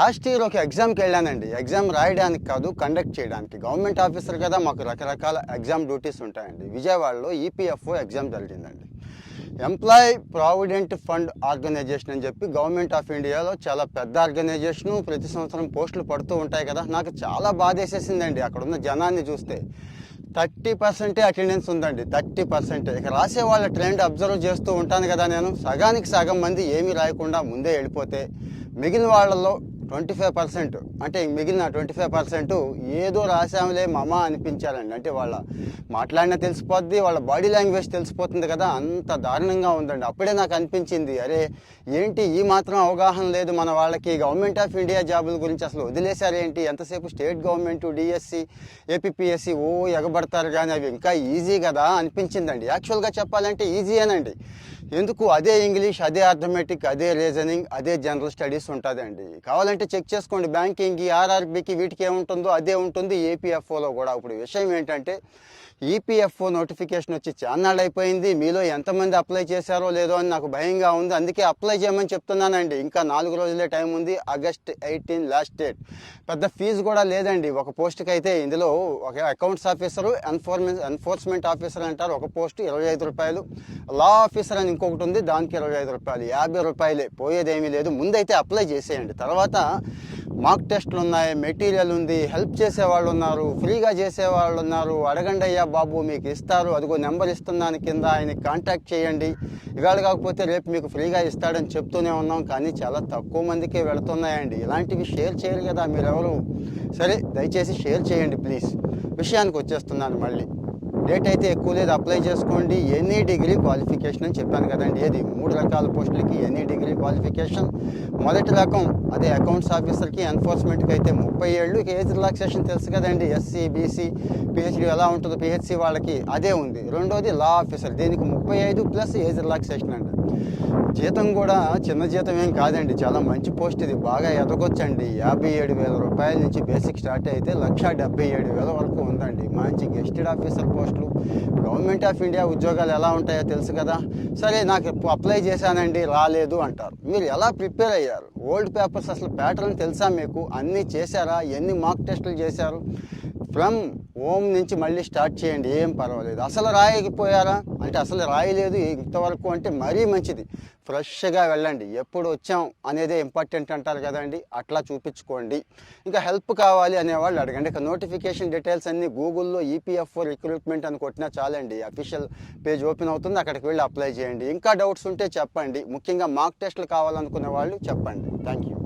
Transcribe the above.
Last year ఒక ఎగ్జామ్కి వెళ్ళానండి. ఎగ్జామ్ రాయడానికి కాదు కండక్ట్ చేయడానికి. గవర్నమెంట్ ఆఫీసర్ కదా మాకు రకరకాల ఎగ్జామ్ డ్యూటీస్ ఉంటాయండి. విజయవాడలో ఈపీఎఫ్ఓ ఎగ్జామ్ జరిగిందండి. ఎంప్లాయ్ ప్రావిడెంట్ ఫండ్ ఆర్గనైజేషన్ అని చెప్పి గవర్నమెంట్ ఆఫ్ ఇండియాలో చాలా పెద్ద ఆర్గనైజేషను ప్రతి సంవత్సరం పోస్టులు పడుతూ ఉంటాయి కదా నాకు చాలా బాధేసేసిందండి అక్కడ ఉన్న జనాన్ని చూస్తే. థర్టీ పర్సెంటే అటెండెన్స్ ఉందండి థర్టీ పర్సెంటే. ఇక రాసే వాళ్ళ ట్రెండ్ అబ్జర్వ్ చేస్తూ ఉంటాను కదా నేను. సగానికి సగం మంది ఏమీ రాయకుండా ముందే వెళ్ళిపోతే మిగిలిన వాళ్ళలో ట్వంటీ ఫైవ్ పర్సెంట్. అంటే మిగిలిన ట్వంటీ ఫైవ్ పర్సెంట్ ఏదో రాసాములే మమ అనిపించారండి అంటే వాళ్ళ మాట్లాడినా తెలిసిపోద్ది వాళ్ళ బాడీ లాంగ్వేజ్ తెలిసిపోతుంది కదా. అంత దారుణంగా ఉందండి. అప్పుడే నాకు అనిపించింది అరే ఏంటి ఈ మాత్రం అవగాహన లేదు మన వాళ్ళకి? గవర్నమెంట్ ఆఫ్ ఇండియా జాబుల గురించి అసలు వదిలేశారేంటి ఎంతసేపు స్టేట్ గవర్నమెంట్ డిఎస్సి ఏపీఎస్సి ఓ ఎగబడతారు కానీ అవి ఇంకా ఈజీ కదా అనిపించిందండి. యాక్చువల్గా చెప్పాలంటే ఈజీయేనండి ఎందుకు? అదే ఇంగ్లీష్ అదే అర్థమెటిక్ అదే రీజనింగ్ అదే జనరల్ స్టడీస్ ఉంటుందండి. కావాలంటే చెక్ చేసుకోండి. బ్యాంకింగ్కి ఆర్ఆర్బికి వీటికి ఏముంటుందో అదే ఉంటుంది. ఏపీఎఫ్ఓలో కూడా. ఇప్పుడు విషయం ఏంటంటే ఈపీఎఫ్ఓ నోటిఫికేషన్ వచ్చి చాన్నాళ్ళు అయిపోయింది. మీలో ఎంతమంది అప్లై చేశారో లేదో అని నాకు భయంగా ఉంది. అందుకే అప్లై చేయమని చెప్తున్నానండి. ఇంకా నాలుగు రోజులే టైం ఉంది. ఆగస్ట్ ఎయిటీన్ లాస్ట్ డేట్ పెద్ద ఫీజు కూడా లేదండి. ఒక పోస్ట్కి అయితే ఇందులో ఒక accounts officer enforcement enforcement officer అంటారు. ఒక పోస్ట్ ఇరవై ఐదు రూపాయలు. లా ఆఫీసర్ అని ఇంకొకటి ఉంది. దానికి ఇరవై ఐదు రూపాయలు. యాభై రూపాయలే. పోయేదేమీ లేదు. ముందైతే అప్లై చేసేయండి. తర్వాత మాక్ టెస్ట్లు ఉన్నాయి మెటీరియల్ ఉంది హెల్ప్ చేసే వాళ్ళు ఉన్నారు ఫ్రీగా చేసే వాళ్ళు ఉన్నారు అడగండి అయ్యా బాబు మీకు ఇస్తారు. అదిగో నెంబర్ ఇస్తున్నాను కింద ఆయన కాంటాక్ట్ చేయండి. ఇవాళ కాకపోతే రేపు మీకు ఫ్రీగా ఇస్తాడని చెప్తూనే ఉన్నాం కానీ చాలా తక్కువ మందికే వెళుతున్నాయండి. ఇలాంటివి షేర్ చేయరు కదా మీరెవరు? సరే దయచేసి షేర్ చేయండి ప్లీజ్. విషయానికి వచ్చేస్తున్నాను మళ్ళీ. డేట్ అయితే ఎక్కువ లేదు. అప్లై చేసుకోండి. ఎనీ డిగ్రీ క్వాలిఫికేషన్ అని చెప్పాను కదండి. ఏది? మూడు రకాల పోస్టులకి ఎనీ డిగ్రీ క్వాలిఫికేషన్ మొదటి రకం అదే అకౌంట్స్ ఆఫీసర్కి ఎన్ఫోర్స్మెంట్కి అయితే ముప్పై ఏళ్ళు. ఏజ్ రిలాక్సేషన్ తెలుసు కదండి. ఎస్సీ బీసీ పిహెచ్డి ఎలా ఉంటుందో పిహెచ్సి వాళ్ళకి అదే ఉంది. రెండోది లా ఆఫీసర్ దీనికి ముప్పై ఐదు ప్లస్ ఏజ్ రిలాక్సేషన్ అండి జీతం కూడా చిన్న జీతం ఏం కాదండి. చాలా మంచి పోస్ట్ ఇది. బాగా ఎదగొచ్చండి. యాభై ఏడు వేల రూపాయల నుంచి బేసిక్ స్టార్ట్ అయితే లక్ష డెబ్బై ఏడు వేల వరకు ఉందండి. మంచి గెస్టెడ్ ఆఫీసర్ పోస్టులు. గవర్నమెంట్ ఆఫ్ ఇండియా ఉద్యోగాలు ఎలా ఉంటాయో తెలుసు కదా. సరే నాకు అప్లై చేశానండి. రాలేదు అంటారు. మీరు ఎలా ప్రిపేర్ అయ్యారు? ఓల్డ్ పేపర్స్ అసలు ప్యాటర్న్ తెలుసా మీకు? అన్నీ చేశారా? ఎన్ని మార్క్ టెస్టులు చేశారు? ఫ్రమ్ హోమ్ నుంచి మళ్ళీ స్టార్ట్ చేయండి ఏం పర్వాలేదు. అసలు రాయకపోయారా? అంటే అసలు రాయలేదు ఇంతవరకు అంటే మరీ మంచిది. ఫ్రెష్గా వెళ్ళండి. ఎప్పుడు వచ్చాం అనేదే ఇంపార్టెంట్ అంటారు కదండి. అట్లా చూపించుకోండి. ఇంకా హెల్ప్ కావాలి అనేవాళ్ళు అడగండి. ఇక నోటిఫికేషన్ డీటెయిల్స్ అన్ని గూగుల్లో ఈపీఎఫ్ఓ రిక్రూట్మెంట్ అని కొట్టినా చాలండి. అఫీషియల్ పేజ్ ఓపెన్ అవుతుంది. అక్కడికి వెళ్ళి అప్లై చేయండి. ఇంకా డౌట్స్ ఉంటే చెప్పండి. ముఖ్యంగా మార్క్ టెస్ట్లు కావాలనుకునే వాళ్ళు చెప్పండి. Thank you